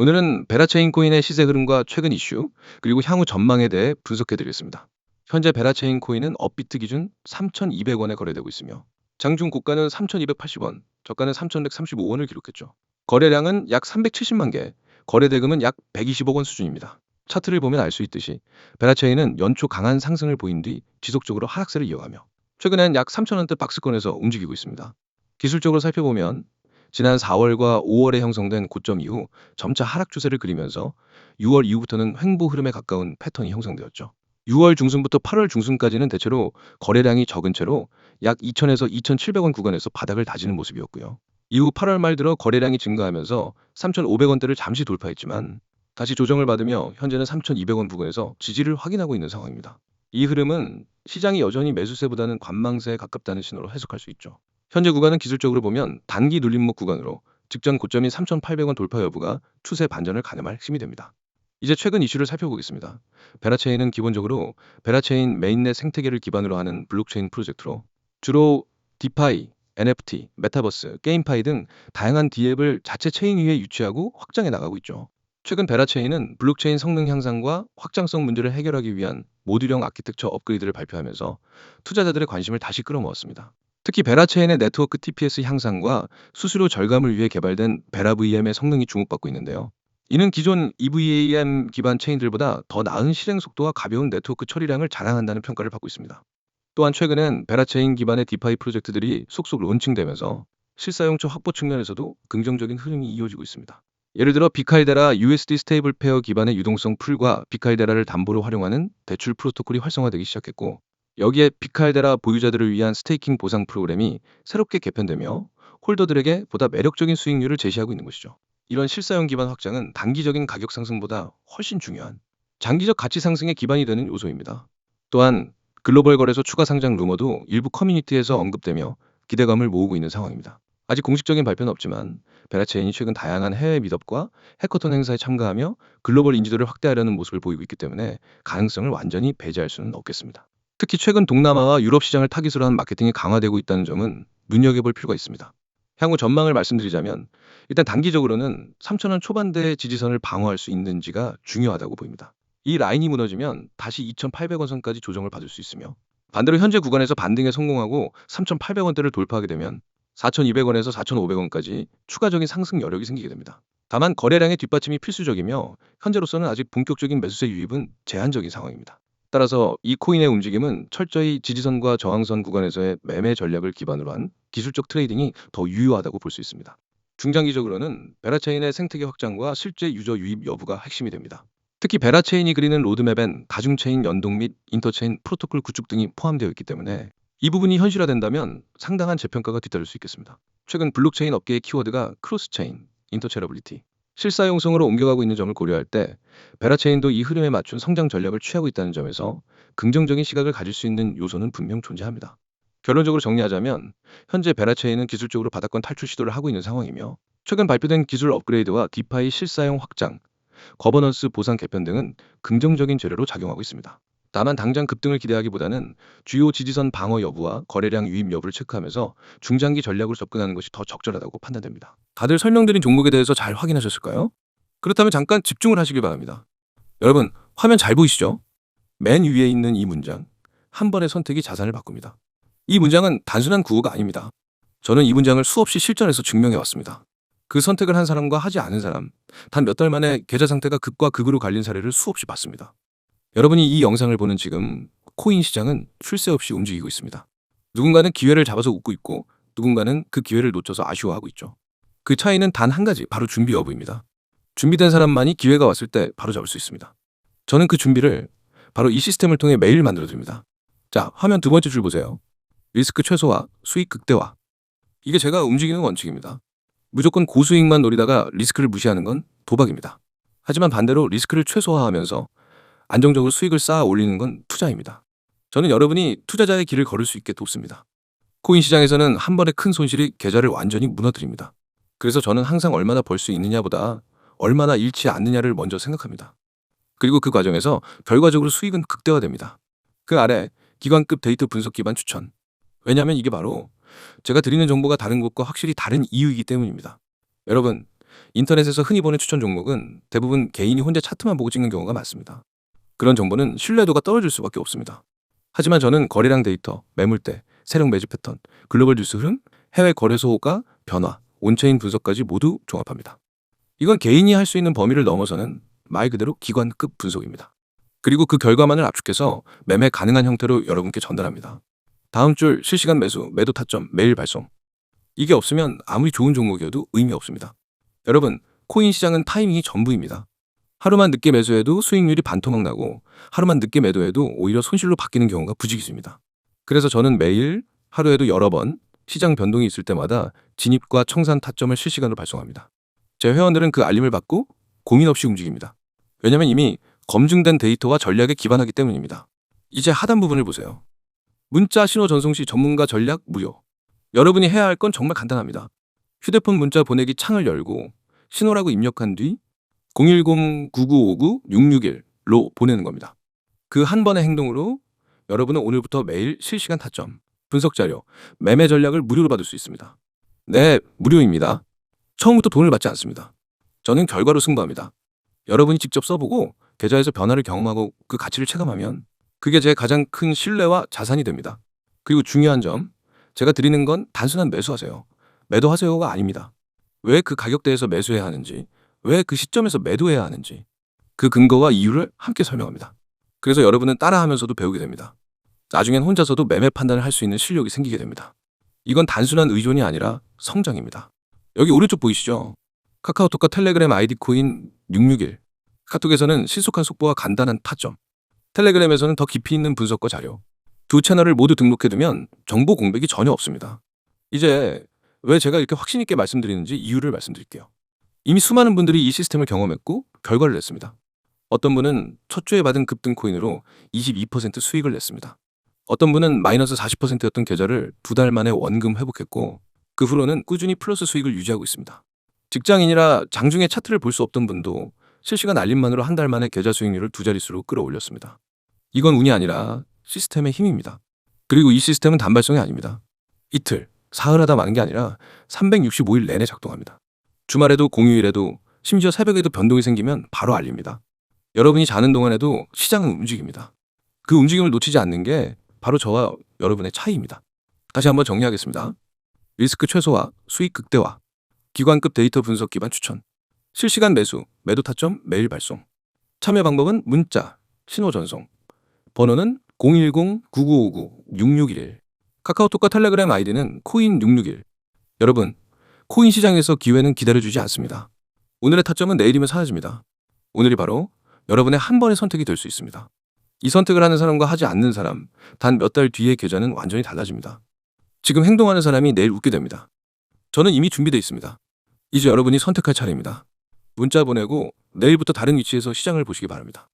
오늘은 베라체인 코인의 시세 흐름과 최근 이슈, 그리고 향후 전망에 대해 분석해 드리겠습니다. 현재 베라체인 코인은 업비트 기준 3,200원에 거래되고 있으며 장중 고가는 3,280원, 저가는 3,135원을 기록했죠. 거래량은 약 370만 개, 거래 대금은 약 120억 원 수준입니다. 차트를 보면 알 수 있듯이 베라체인은 연초 강한 상승을 보인 뒤 지속적으로 하락세를 이어가며 최근엔 약 3,000원대 박스권에서 움직이고 있습니다. 기술적으로 살펴보면 지난 4월과 5월에 형성된 고점 이후 점차 하락 추세를 그리면서 6월 이후부터는 횡보 흐름에 가까운 패턴이 형성되었죠. 6월 중순부터 8월 중순까지는 대체로 거래량이 적은 채로 약 2,000에서 2,700원 구간에서 바닥을 다지는 모습이었고요. 이후 8월 말 들어 거래량이 증가하면서 3,500원대를 잠시 돌파했지만 다시 조정을 받으며 현재는 3,200원 부근에서 지지를 확인하고 있는 상황입니다. 이 흐름은 시장이 여전히 매수세보다는 관망세에 가깝다는 신호로 해석할 수 있죠. 현재 구간은 기술적으로 보면 단기 눌림목 구간으로 직전 고점인 3,800원 돌파 여부가 추세 반전을 가늠할 핵심이 됩니다. 이제 최근 이슈를 살펴보겠습니다. 베라체인은 기본적으로 베라체인 메인넷 생태계를 기반으로 하는 블록체인 프로젝트로 주로 디파이, NFT, 메타버스, 게임파이 등 다양한 디앱을 자체 체인 위에 유치하고 확장해 나가고 있죠. 최근 베라체인은 블록체인 성능 향상과 확장성 문제를 해결하기 위한 모듈형 아키텍처 업그레이드를 발표하면서 투자자들의 관심을 다시 끌어모았습니다. 특히 베라체인의 네트워크 TPS 향상과 수수료 절감을 위해 개발된 베라VM의 성능이 주목받고 있는데요. 이는 기존 EVM 기반 체인들보다 더 나은 실행 속도와 가벼운 네트워크 처리량을 자랑한다는 평가를 받고 있습니다. 또한 최근엔 베라체인 기반의 디파이 프로젝트들이 속속 론칭되면서 실사용처 확보 측면에서도 긍정적인 흐름이 이어지고 있습니다. 예를 들어 비칼데라 USD 스테이블 페어 기반의 유동성 풀과 비칼데라를 담보로 활용하는 대출 프로토콜이 활성화되기 시작했고 여기에 비칼데라 보유자들을 위한 스테이킹 보상 프로그램이 새롭게 개편되며 홀더들에게 보다 매력적인 수익률을 제시하고 있는 것이죠. 이런 실사용 기반 확장은 단기적인 가격 상승보다 훨씬 중요한 장기적 가치 상승의 기반이 되는 요소입니다. 또한 글로벌 거래소 추가 상장 루머도 일부 커뮤니티에서 언급되며 기대감을 모으고 있는 상황입니다. 아직 공식적인 발표는 없지만 베라체인이 최근 다양한 해외 미덥과 해커톤 행사에 참가하며 글로벌 인지도를 확대하려는 모습을 보이고 있기 때문에 가능성을 완전히 배제할 수는 없겠습니다. 특히 최근 동남아와 유럽 시장을 타깃으로 한 마케팅이 강화되고 있다는 점은 눈여겨볼 필요가 있습니다. 향후 전망을 말씀드리자면 일단 단기적으로는 3,000원 초반대의 지지선을 방어할 수 있는지가 중요하다고 보입니다. 이 라인이 무너지면 다시 2,800원 선까지 조정을 받을 수 있으며 반대로 현재 구간에서 반등에 성공하고 3,800원대를 돌파하게 되면 4,200원에서 4,500원까지 추가적인 상승 여력이 생기게 됩니다. 다만 거래량의 뒷받침이 필수적이며 현재로서는 아직 본격적인 매수세 유입은 제한적인 상황입니다. 따라서 이 코인의 움직임은 철저히 지지선과 저항선 구간에서의 매매 전략을 기반으로 한 기술적 트레이딩이 더 유효하다고 볼 수 있습니다. 중장기적으로는 베라체인의 생태계 확장과 실제 유저 유입 여부가 핵심이 됩니다. 특히 베라체인이 그리는 로드맵엔 다중체인 연동 및 인터체인 프로토콜 구축 등이 포함되어 있기 때문에 이 부분이 현실화된다면 상당한 재평가가 뒤따를 수 있겠습니다. 최근 블록체인 업계의 키워드가 크로스체인, 인터체러블리티, 실사용성으로 옮겨가고 있는 점을 고려할 때 베라체인도 이 흐름에 맞춘 성장 전략을 취하고 있다는 점에서 긍정적인 시각을 가질 수 있는 요소는 분명 존재합니다. 결론적으로 정리하자면 현재 베라체인은 기술적으로 바닥권 탈출 시도를 하고 있는 상황이며 최근 발표된 기술 업그레이드와 디파이 실사용 확장, 거버넌스 보상 개편 등은 긍정적인 재료로 작용하고 있습니다. 다만 당장 급등을 기대하기보다는 주요 지지선 방어 여부와 거래량 유입 여부를 체크하면서 중장기 전략으로 접근하는 것이 더 적절하다고 판단됩니다. 다들 설명드린 종목에 대해서 잘 확인하셨을까요? 그렇다면 잠깐 집중을 하시길 바랍니다. 여러분, 화면 잘 보이시죠? 맨 위에 있는 이 문장. 한 번의 선택이 자산을 바꿉니다. 이 문장은 단순한 구호가 아닙니다. 저는 이 문장을 수없이 실전에서 증명해 왔습니다. 그 선택을 한 사람과 하지 않은 사람, 단 몇 달 만에 계좌 상태가 극과 극으로 갈린 사례를 수없이 봤습니다. 여러분이 이 영상을 보는 지금 코인 시장은 쉴새 없이 움직이고 있습니다. 누군가는 기회를 잡아서 웃고 있고 누군가는 그 기회를 놓쳐서 아쉬워하고 있죠. 그 차이는 단 한 가지, 바로 준비 여부입니다. 준비된 사람만이 기회가 왔을 때 바로 잡을 수 있습니다. 저는 그 준비를 바로 이 시스템을 통해 매일 만들어 줍니다. 자, 화면 두 번째 줄 보세요. 리스크 최소화, 수익 극대화. 이게 제가 움직이는 원칙입니다. 무조건 고수익만 노리다가 리스크를 무시하는 건 도박입니다. 하지만 반대로 리스크를 최소화하면서 안정적으로 수익을 쌓아 올리는 건 투자입니다. 저는 여러분이 투자자의 길을 걸을 수 있게 돕습니다. 코인 시장에서는 한 번의 큰 손실이 계좌를 완전히 무너뜨립니다. 그래서 저는 항상 얼마나 벌 수 있느냐보다 얼마나 잃지 않느냐를 먼저 생각합니다. 그리고 그 과정에서 결과적으로 수익은 극대화됩니다. 그 아래 기관급 데이터 분석 기반 추천. 왜냐하면 이게 바로 제가 드리는 정보가 다른 곳과 확실히 다른 이유이기 때문입니다. 여러분, 인터넷에서 흔히 보는 추천 종목은 대부분 개인이 혼자 차트만 보고 찍는 경우가 많습니다. 그런 정보는 신뢰도가 떨어질 수밖에 없습니다. 하지만 저는 거래량 데이터, 매물대, 세력 매집 패턴, 글로벌 뉴스 흐름, 해외 거래소 호가, 변화, 온체인 분석까지 모두 종합합니다. 이건 개인이 할 수 있는 범위를 넘어서는 말 그대로 기관급 분석입니다. 그리고 그 결과만을 압축해서 매매 가능한 형태로 여러분께 전달합니다. 다음 줄 실시간 매수, 매도 타점, 매일 발송. 이게 없으면 아무리 좋은 종목이어도 의미 없습니다. 여러분, 코인 시장은 타이밍이 전부입니다. 하루만 늦게 매수해도 수익률이 반토막 나고 하루만 늦게 매도해도 오히려 손실로 바뀌는 경우가 부지기수입니다. 그래서 저는 매일 하루에도 여러 번 시장 변동이 있을 때마다 진입과 청산 타점을 실시간으로 발송합니다. 제 회원들은 그 알림을 받고 고민 없이 움직입니다. 왜냐면 이미 검증된 데이터와 전략에 기반하기 때문입니다. 이제 하단 부분을 보세요. 문자 신호 전송 시 전문가 전략 무료. 여러분이 해야 할 건 정말 간단합니다. 휴대폰 문자 보내기 창을 열고 신호라고 입력한 뒤 010-9959-661로 보내는 겁니다. 그 한 번의 행동으로 여러분은 오늘부터 매일 실시간 타점, 분석 자료, 매매 전략을 무료로 받을 수 있습니다. 네, 무료입니다. 처음부터 돈을 받지 않습니다. 저는 결과로 승부합니다. 여러분이 직접 써보고 계좌에서 변화를 경험하고 그 가치를 체감하면 그게 제 가장 큰 신뢰와 자산이 됩니다. 그리고 중요한 점, 제가 드리는 건 단순한 매수하세요. 매도하세요가 아닙니다. 왜 그 가격대에서 매수해야 하는지, 왜 그 시점에서 매도해야 하는지, 그 근거와 이유를 함께 설명합니다. 그래서 여러분은 따라하면서도 배우게 됩니다. 나중엔 혼자서도 매매 판단을 할 수 있는 실력이 생기게 됩니다. 이건 단순한 의존이 아니라 성장입니다. 여기 오른쪽 보이시죠? 카카오톡과 텔레그램 아이디 코인 661. 카톡에서는 신속한 속보와 간단한 타점. 텔레그램에서는 더 깊이 있는 분석과 자료. 두 채널을 모두 등록해두면 정보 공백이 전혀 없습니다. 이제 왜 제가 이렇게 확신 있게 말씀드리는지 이유를 말씀드릴게요. 이미 수많은 분들이 이 시스템을 경험했고 결과를 냈습니다. 어떤 분은 첫 주에 받은 급등 코인으로 22% 수익을 냈습니다. 어떤 분은 마이너스 40%였던 계좌를 두 달 만에 원금 회복했고 그 후로는 꾸준히 플러스 수익을 유지하고 있습니다. 직장인이라 장중에 차트를 볼 수 없던 분도 실시간 알림만으로 한 달 만에 계좌 수익률을 두 자릿수로 끌어올렸습니다. 이건 운이 아니라 시스템의 힘입니다. 그리고 이 시스템은 단발성이 아닙니다. 이틀, 사흘 하다 마는 게 아니라 365일 내내 작동합니다. 주말에도 공휴일에도 심지어 새벽에도 변동이 생기면 바로 알립니다. 여러분이 자는 동안에도 시장은 움직입니다. 그 움직임을 놓치지 않는 게 바로 저와 여러분의 차이입니다. 다시 한번 정리하겠습니다. 리스크 최소화, 수익 극대화, 기관급 데이터 분석 기반 추천, 실시간 매수, 매도 타점 매일 발송. 참여 방법은 문자, 신호 전송. 번호는 010-9959-6611. 카카오톡과 텔레그램 아이디는 코인661. 여러분, 코인 시장에서 기회는 기다려주지 않습니다. 오늘의 타점은 내일이면 사라집니다. 오늘이 바로 여러분의 한 번의 선택이 될 수 있습니다. 이 선택을 하는 사람과 하지 않는 사람, 단 몇 달 뒤의 계좌는 완전히 달라집니다. 지금 행동하는 사람이 내일 웃게 됩니다. 저는 이미 준비되어 있습니다. 이제 여러분이 선택할 차례입니다. 문자 보내고 내일부터 다른 위치에서 시장을 보시기 바랍니다.